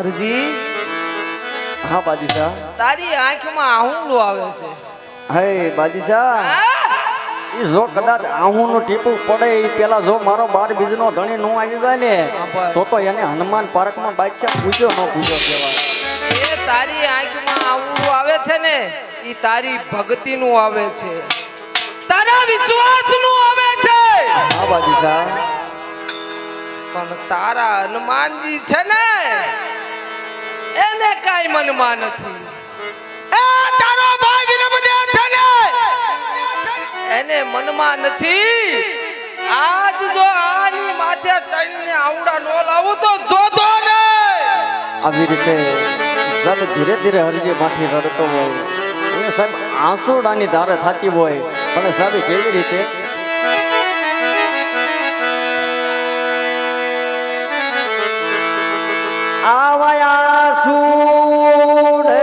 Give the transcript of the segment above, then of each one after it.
અરજી? હા બાદશાહ. તારી આંખમાં આહુડું આવે છે. હે બાદશાહ. એ જો કદાચ આહુનું ટીપું પડે એ પેલા જો મારો બાર બીજનો ધણી નો આવી જાય ને તો તો એને હનુમાન પાર્કમાં બાદશાહ પૂજ્યો ન પૂજ્યો કહેવાય. એ તારી આંખમાં આહુડું આવે છે ને એ તારી ભક્તિનું આવે છે. તારા વિશ્વાસનું આવે છે. હા બાદશાહ. પણ તારા હનુમાનજી છે ને એને કાઈ મનમાં નથી. એ તારો ભાઈ વિરમદેવ છે એને મનમાં નથી. આજ જો આની માથે તણીને આવડા નો લાવું તો જોતો ને. આવી રીતે જલ ધીરે ધીરે હરજી માઠી રડતો હોય. અને સાહેબ આંસુડાની ધારે થતી હોય. પણ સાહેબ કેવી રીતે? આવાયા સુડે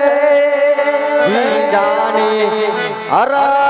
ભીંજાની હરાજી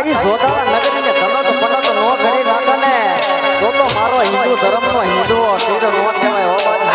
તો આ તારી સોદાળા નગરીને તમે તો પડતો નો કરી નાખો ને. તો તો મારો હિન્દુ ધર્મનો હિન્દુ તીર નો કહેવાય હો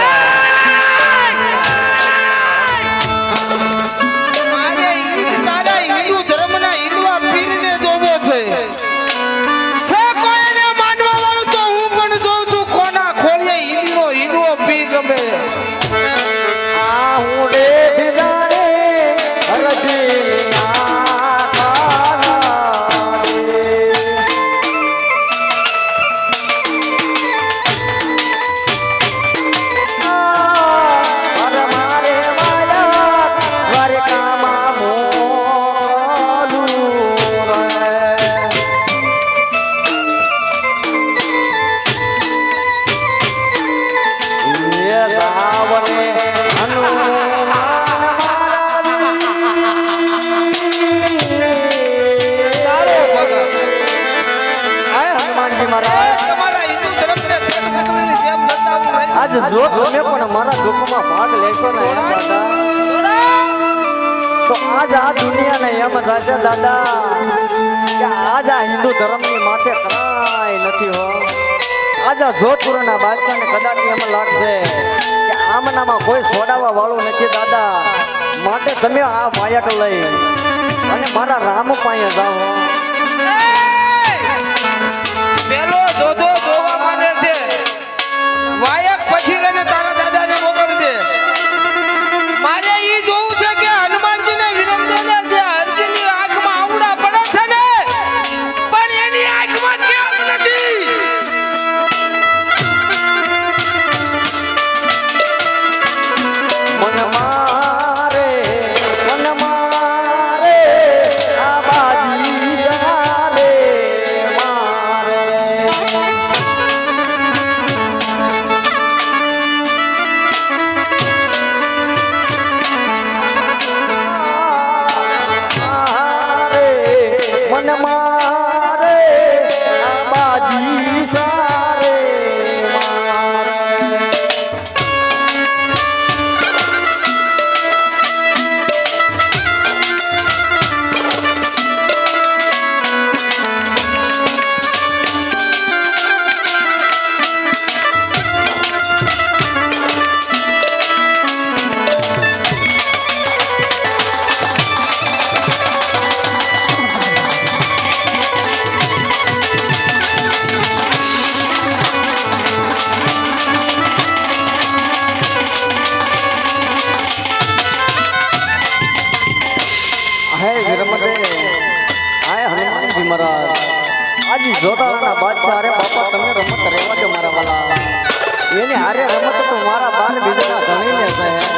થશે દાદા. આજ હિન્દુ ધર્મની માથે કાંઈ નથી હો. આજા જોધપુરના બાદશાહને કદાચ એમ લાગશે કે આમનામાં કોઈ છોડાવવા વાળું નથી, દાદા. માટે તમે આ માયક લઈ અને મારા રામ પાસે જાઓ. પેલો જોધો. ವನಮಾ હે વિરમદે હાય હનુમાનજી મહારાજ. આજે જોતાના બાદશાહ અરે બાપા, તમે રમત રહેવા દો મારા વાલા. એની હારે રમત તો મારા બાલ બીજાના ધણી લે છે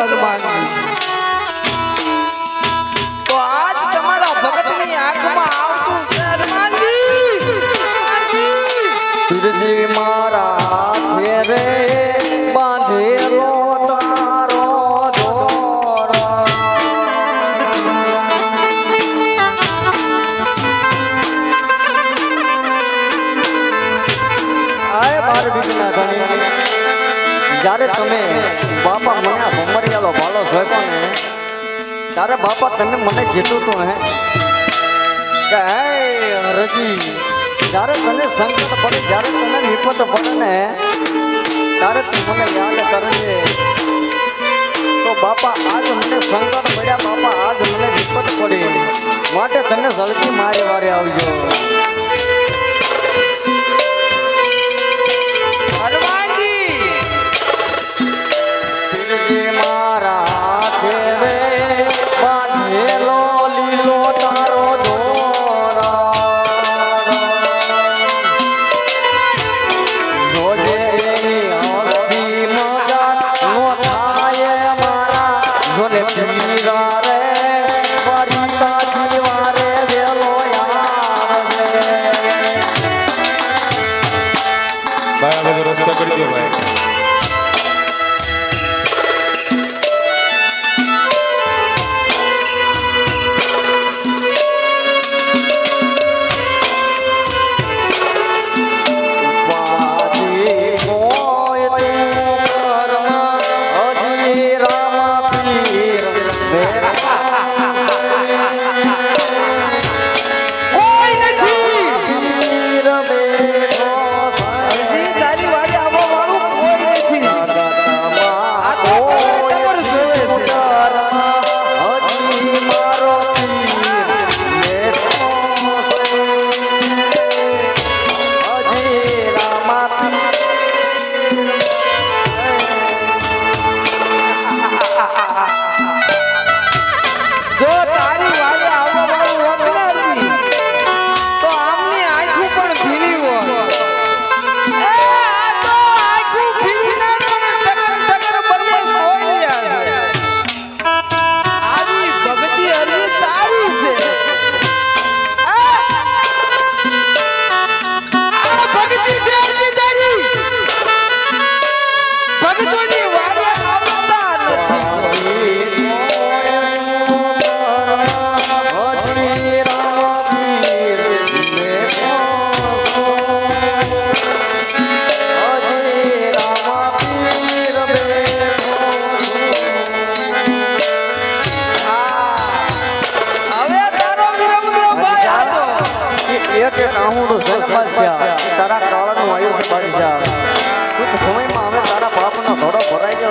দরবারে અરે બાપા તમે મને કીધું તું હે. કે જ્યારે તને સંકટ પડે, જ્યારે તને વિપત પડે ને, ત્યારે તું મને યાદ કરજે. તો બાપા, આજ મને સંકટ પડ્યા, બાપા, આજ મને વિપત પડી. માટે તને જલ્દી મારે વારે આવજો.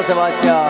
Sebastião.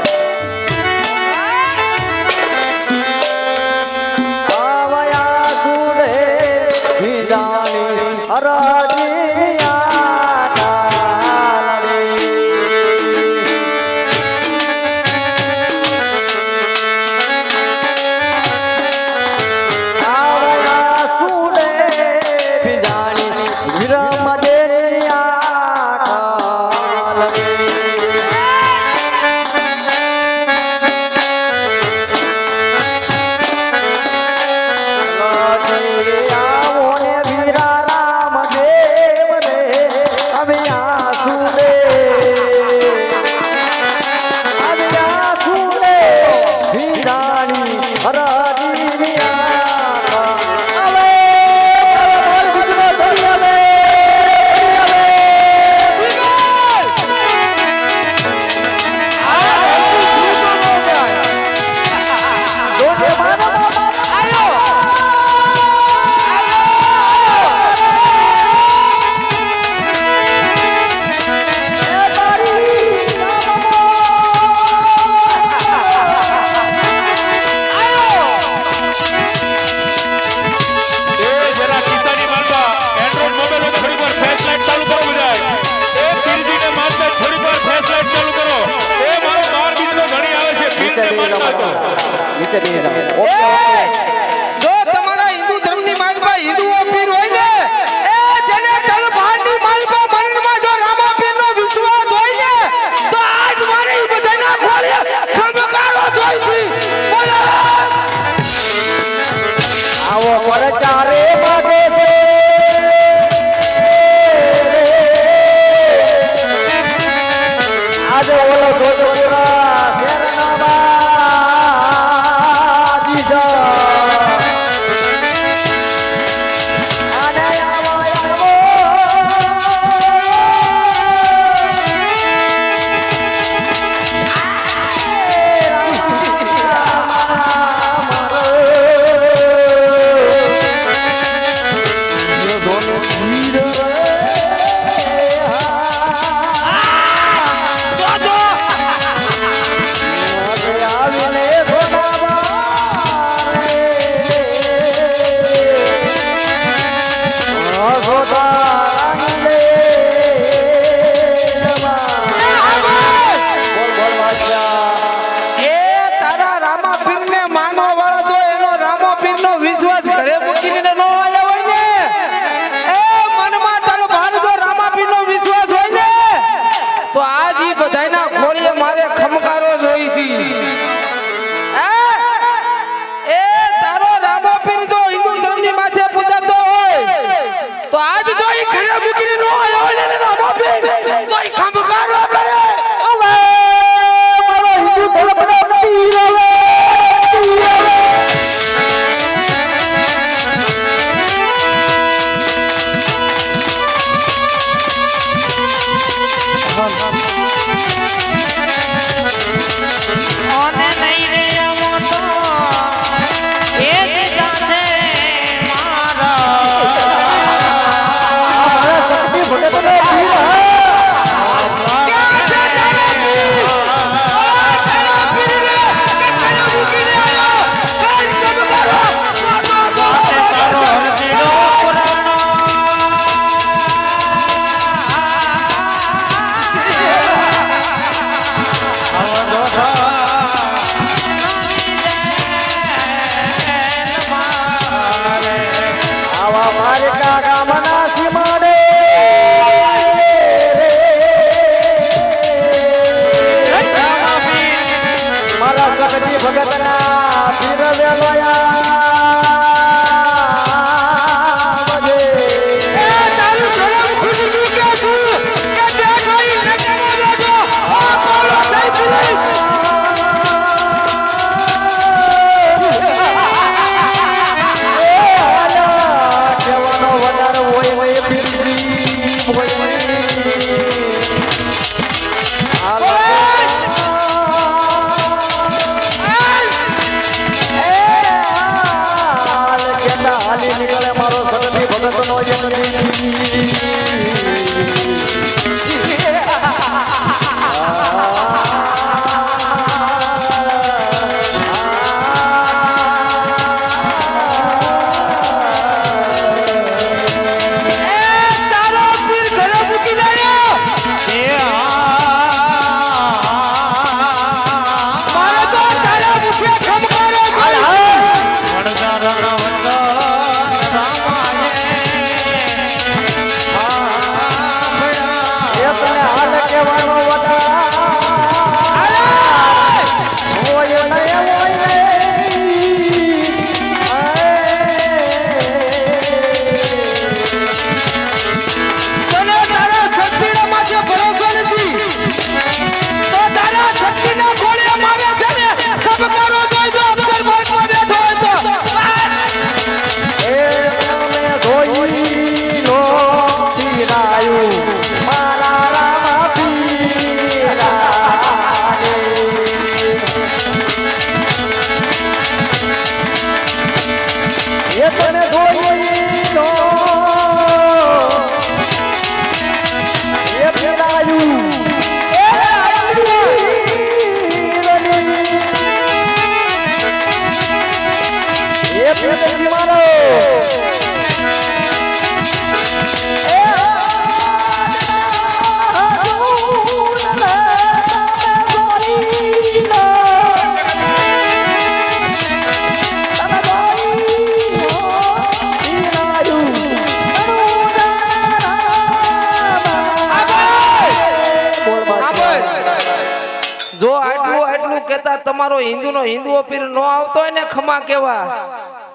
કરતા તમારો હિન્દુનો હિન્દુઓ પીર નો આવતો હોય ને ખમા કેવા?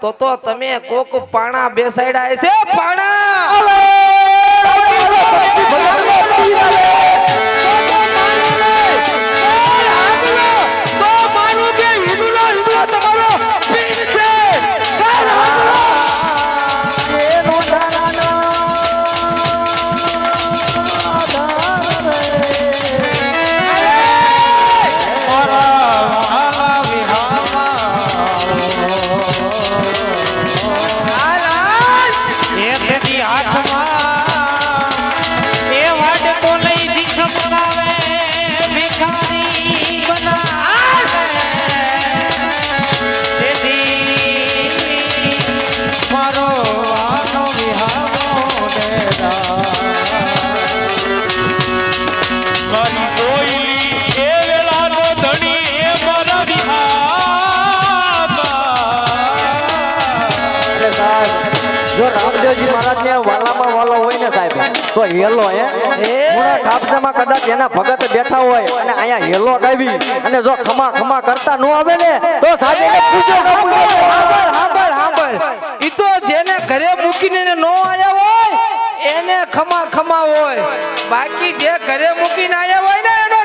તો તો તમે કોક પાણા બેસાડ્યા છે પાણા! તો હેલો હે પૂરા કાપસામાં કદાચ એના ભગત બેઠા હોય અને અહીંયા હેલો ગાવી અને જો ખમા ખમા કરતા ન આવે ને તો સાજે પૂજો. હાંભળ, હાંભળ, હાંભળ. ઈ તો જેને ઘરે મૂકીને ને નો આયા હોય એને ખમા ખમા હોય બાકી જે ઘરે મૂકીને આયા હોય ને એનો